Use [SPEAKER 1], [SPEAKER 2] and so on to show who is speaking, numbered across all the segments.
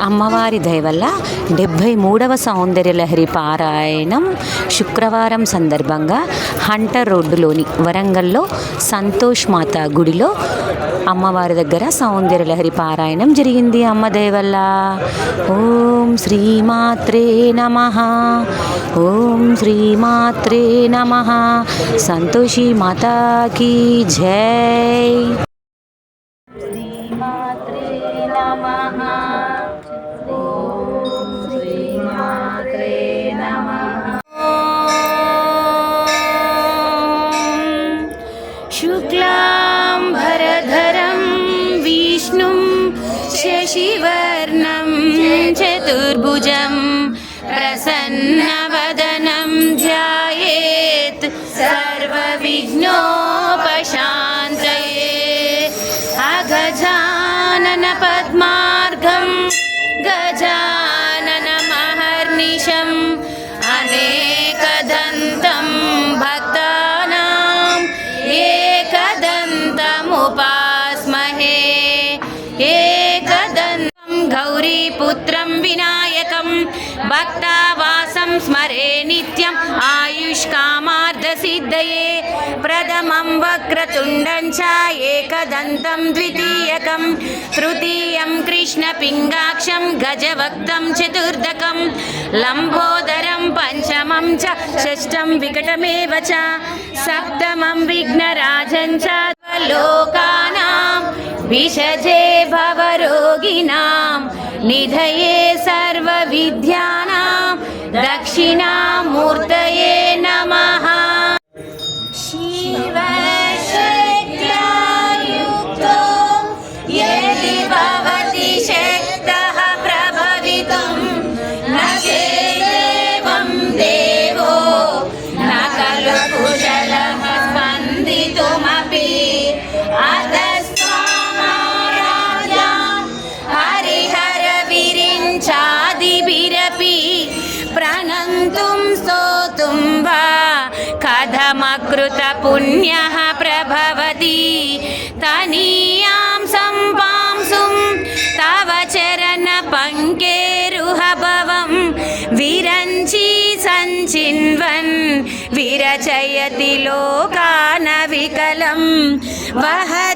[SPEAKER 1] అమ్మవారి దయవల్ల డెబ్భై మూడవ సౌందర్యలహరి పారాయణం శుక్రవారం సందర్భంగా హంటర్ రోడ్డులోని వరంగల్లో సంతోష్ మాత గుడిలో అమ్మవారి దగ్గర సౌందర్యలహరి పారాయణం జరిగింది. అమ్మ దయవల్ల ఓం శ్రీమాత్రే నమ. ఓం శ్రీమాత్రే నమ. సంతోషి మాతాకి జై. శ్రీమాత్రే నమ. భక్తావాసం స్మరే నిత్యం ఆయుష్కామార్థసిద్ధయే ప్రథమం వక్రతుండం చ ఏకదంతం ద్వితీయకం తృతీయం కృష్ణపింగాక్షం గజవక్తం చతుర్దకం లంబోదరం పంచమం చ షష్టం వికటమేవ చ సప్తమం విఘ్నరాజం చ లోకానాం विषजे भवरोगिणां निधये सर्वविद्यानां दक्षिणामूर्तये हरिहरविरिञ्चादिभिरपि प्रणन्तुं स्तोतुं वा कथमकृतपुण्यः प्रभवति तनीयां सम्पांसुं तव चरणपङ्केरुहभवं विरञ्ची सञ्चिन्वन् विरचयति लोकानविकलं वहत्येनं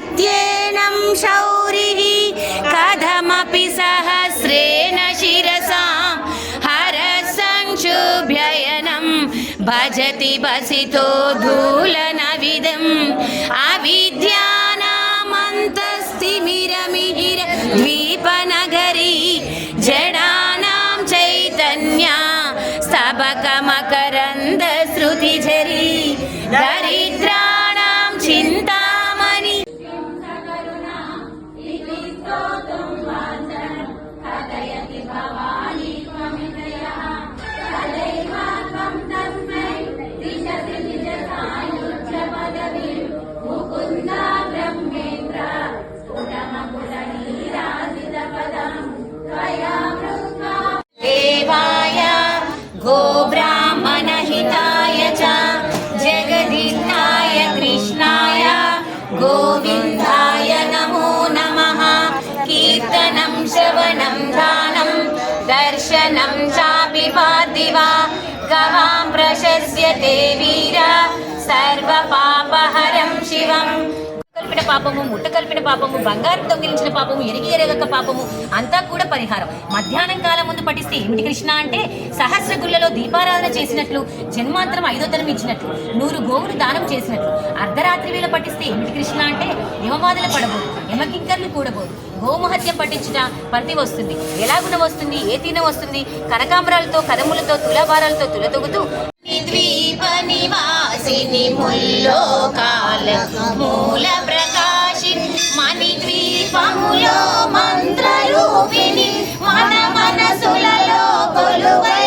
[SPEAKER 1] भजति वसितो धूलनविदम् अविद्यानामन्तस्तिमिरमिहिर गोविन्दाय नमो नमः कीर्तनं श्रवणं दानं दर्शनं चापि पार्थिवा गवां प्रशस्यते वीरा सर्वपापहरं शिवम् కలిపిన పాపము ముట్ట కలిపిన పాపము బంగారం దొంగిలించిన పాపము ఎరిగి ఎరగక పాపము అంతా కూడా పరిహారం. మధ్యాహ్నం కాలం ముందు పఠిస్తే ఏమిటి కృష్ణ అంటే సహస్ర గుళ్ళలో దీపారాధన చేసినట్లు జన్మాంతరం ఐదో ధనం ఇచ్చినట్లు నూరు గోవులు దానం చేసినట్లు. అర్ధరాత్రి వేళ పఠిస్తే ఏమిటి కృష్ణ అంటే యమవాదుల పడబోదు యమకింకర్లు కూడబోదు. గోమహత్యం పట్టించిన పతి వస్తుంది. ఎలా గుణం వస్తుంది ఏ తిన వస్తుంది కనకాంబరాలతో కదములతో తులభారాలతో తులతొగుతూ ద్వీప నివాసిని ముల్లోకాల మూల ప్రకాశి మణి ద్వీపములో మంత్రరూపిణి మన మనసులలో కొలువై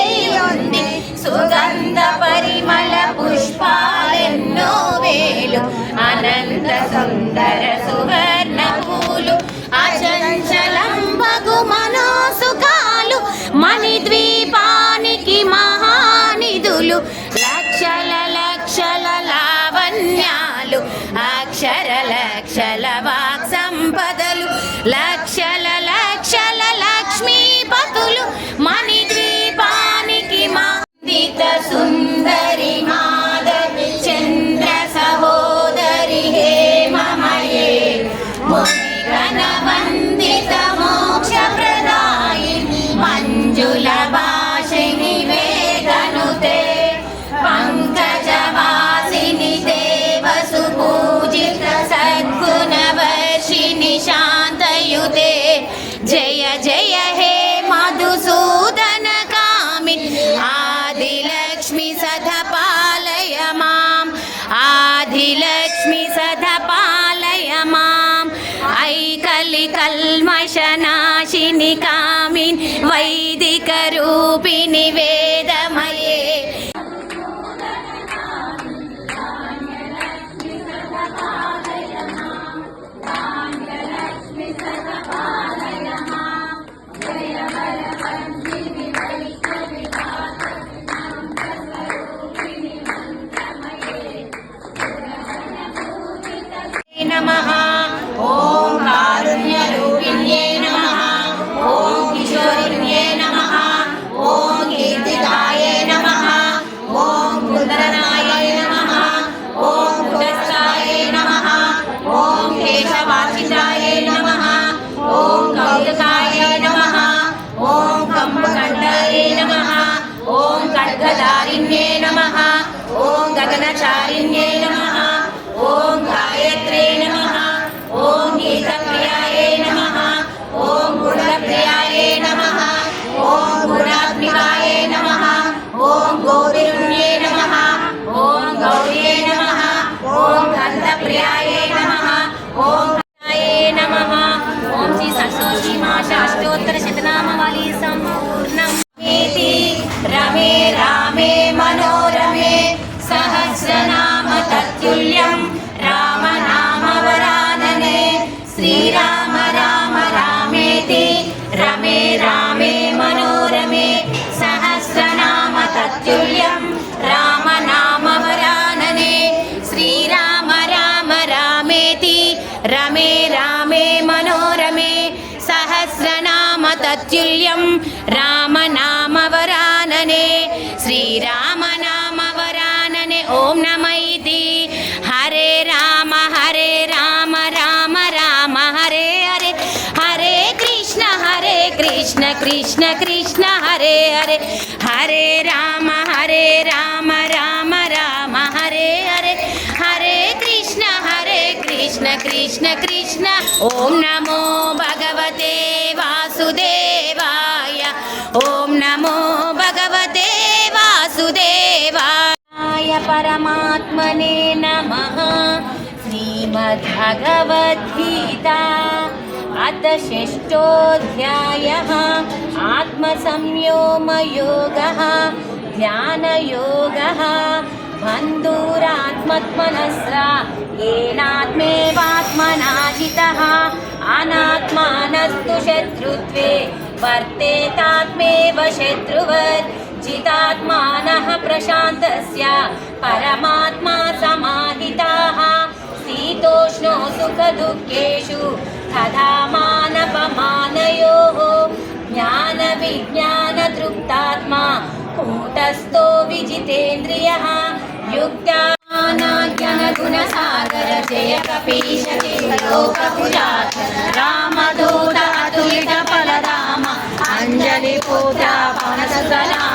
[SPEAKER 1] Jaya Jaya. సహస్రనామ రామనామవరాననే శ్రీరామనామవరాననే. ఓం నమైతి. హరే రామ హరే రామ రామ రామ హరే హరే. హరే కృష్ణ హరే కృష్ణ కృష్ణ కృష్ణ హరే హరే. హరే రామ హరే రామ రామ రామ హరే హరే. హరే కృష్ణ హరే కృష్ణ కృష్ణ కృష్ణ. ఓం నమో భగవతే. परमात्मने नमः। श्रीमद्भगवद्गीता अथ षष्ठोऽध्यायः। आत्मसंयोमयोगः ध्यानयोगः बन्धुरात्मत्मनस्रा येनात्मेवात्मनाजितः। अनात्मानस्तु शत्रुत्वे वर्तेतात्मेव शत्रुवत्। जितात्मानः प्रशान्तस्य परमात्मा समाहिताः। शीतोष्णो सुखदुःखेषु तथा मानपमानयोः ज्ञानविज्ञानतृप्तात्मा कूटस्थो विजितेन्द्रियः। युक्तानाज्ञनगुणसागर जय कपीश लोकपुरात् रामदूत अतुलितफलधाम अञ्जलिपूता पनसलाम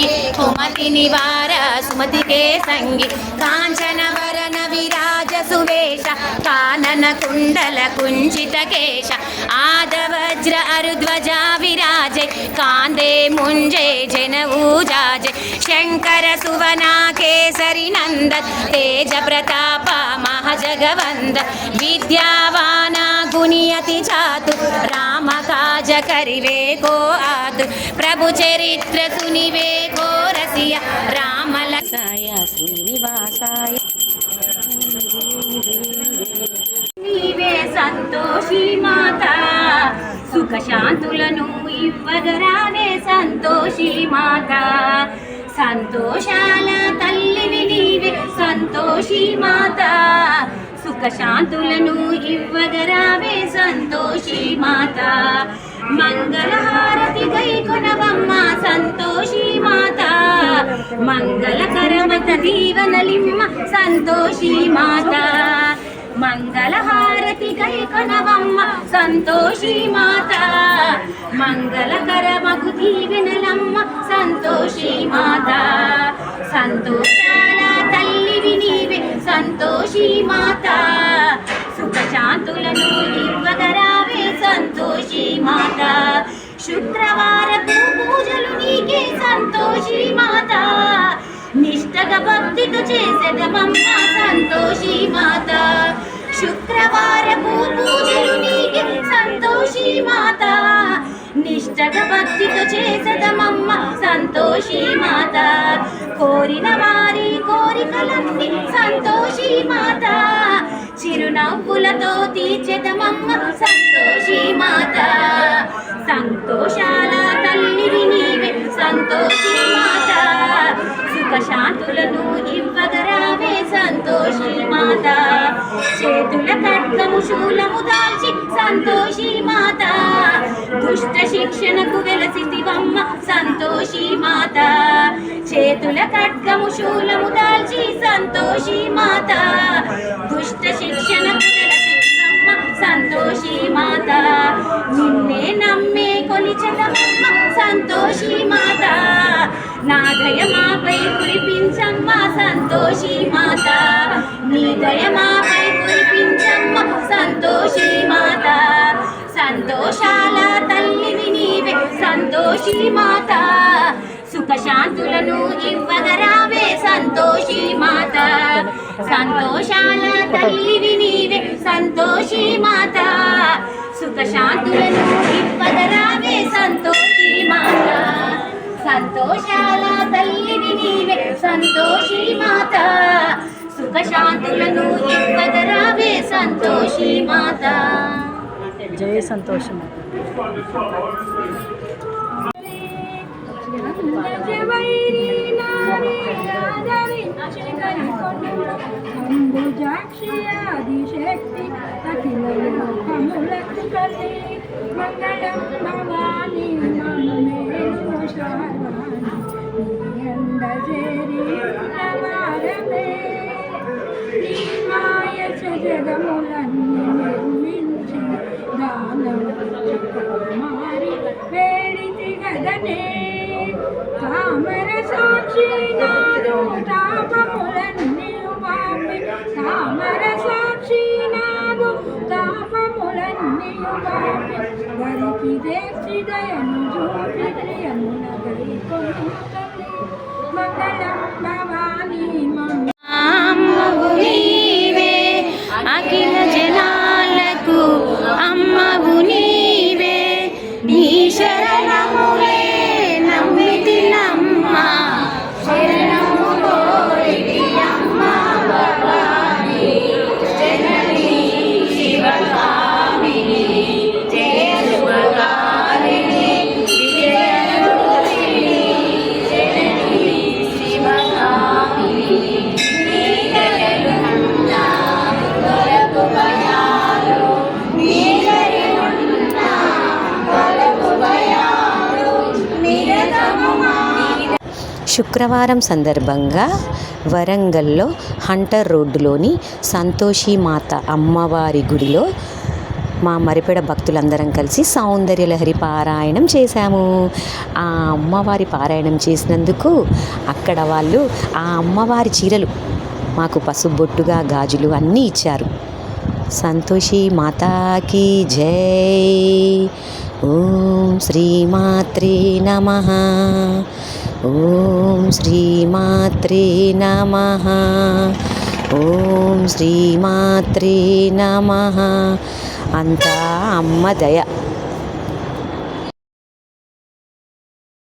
[SPEAKER 1] बजरङ्गि कुमति निवार सुमति के सङ्गि काञ्चन वरन विराज సువేష కానన కుండల కుంచిత కేశ ఆదవజ్ర అరుధ్వజా విరాజే కాందే ముంజే జన ఊజాజే శంకర సువనా కేసరి నంద తేజ ప్రతాప మహజగవంద విద్యావానా గునియతి చాతు రామ కాజ కరివేకో ఆతు ప్రభు చరిత్ర సునివేకో రసియ రామల సాయ శ్రీనివాసాయ నీవే సంతోషి మాత. సుఖ శాంతులను ఇవ్వగరావే సంతోషి మాత. సంతోషాల తల్లివి నీవే సంతోషి మాత. సుఖ శాంతులను ఇవ్వగరావే సంతోషి మాత. మంగళహారతి గై కొనవమ్మ సంతోషి మంగళకరమత జీవనలిమ్మ సంతోషి మాత. మంగళహారతి కై సంతోషి మాత. మంగళకరమకు దీవెనలమ్మ సంతోషి మాత. సంతోషాల తల్లి నీవే సంతోషి మాత. సుఖశాంతులను ఇవ్వగరావే సంతోషి మాత. శుక్రవారం భక్తితో చేసేదమమ్మ సంతోషి మాత. శుక్రవారపు పూజలు నీకే సంతోషి మాత. నిష్టగా భక్తితో చేసదమమ్మ సంతోషి మాత. కోరిన వారి కోరికలన్నీ సంతోషి మాత. చిరునవ్వులతో తీర్చెదమమ్మ సంతోషి మాత. సంతోషాల తల్లివి నీవే సంతోషి మాత. శాంతులను ఇవ్వగరావే సంతోషి మాత. చేతుల ఖడ్గము శూలము దాల్చి సంతోషి మాత. దుష్ట శిక్షణకు వెలసితివమ్మ సంతోషి మాత. చేతుల ఖడ్గము శూలము దాల్చి సంతోషి మాత. దుష్ట శిక్షణకు వెలసితివమ్మ సంతోషి మాత. నిన్నే నమ్మే కొలిచదమ్మ సంతోషి మాత. నా దయమాపై కురిపించమ్మ సంతోషి మాత. నీ దయమాపై కురిపించమ్మ సంతోషి మాత. సంతోషాల తల్లివి నీవే సంతోషి మాత. సుఖశాంతులను ఇవ్వగరావే సంతోషి మాత. సంతోషాల తల్లివి నీవే సంతోషి మాత. సుఖశాంతులను ఇవ్వగరావే సంతోషి మాత. సంతోషాల తల్లిని నీవే సంతోషి మాత. సుఖ శాంతులను ఇవ్వగరావే సంతోషి మాత.
[SPEAKER 2] జయ సంతోషం
[SPEAKER 3] దానవ గదనే తామర సాక్షి నాదు తాపములన్నీ వాపి తామర సాక్షి నాదు తాపములన్నీ వాపి వరికి దేశి దయను ప్రియమున మంగళం భవానీ
[SPEAKER 4] శుక్రవారం సందర్భంగా వరంగల్లో హంటర్ రోడ్డులోని సంతోషి మాత అమ్మవారి గుడిలో మా మరిపెడ భక్తులందరం కలిసి సౌందర్య లహరి పారాయణం చేశాము. ఆ అమ్మవారి పారాయణం చేసినందుకు అక్కడ వాళ్ళు ఆ అమ్మవారి చీరలు మాకు పసుబొట్టుగా గాజులు అన్నీ ఇచ్చారు. సంతోషి మాతాకి జై. ఓం శ్రీమాత్రే నమ. ఓం శ్రీమాత్రే నమ. ఓం శ్రీమాత్రే నమ. అంతా అమ్మ దయ.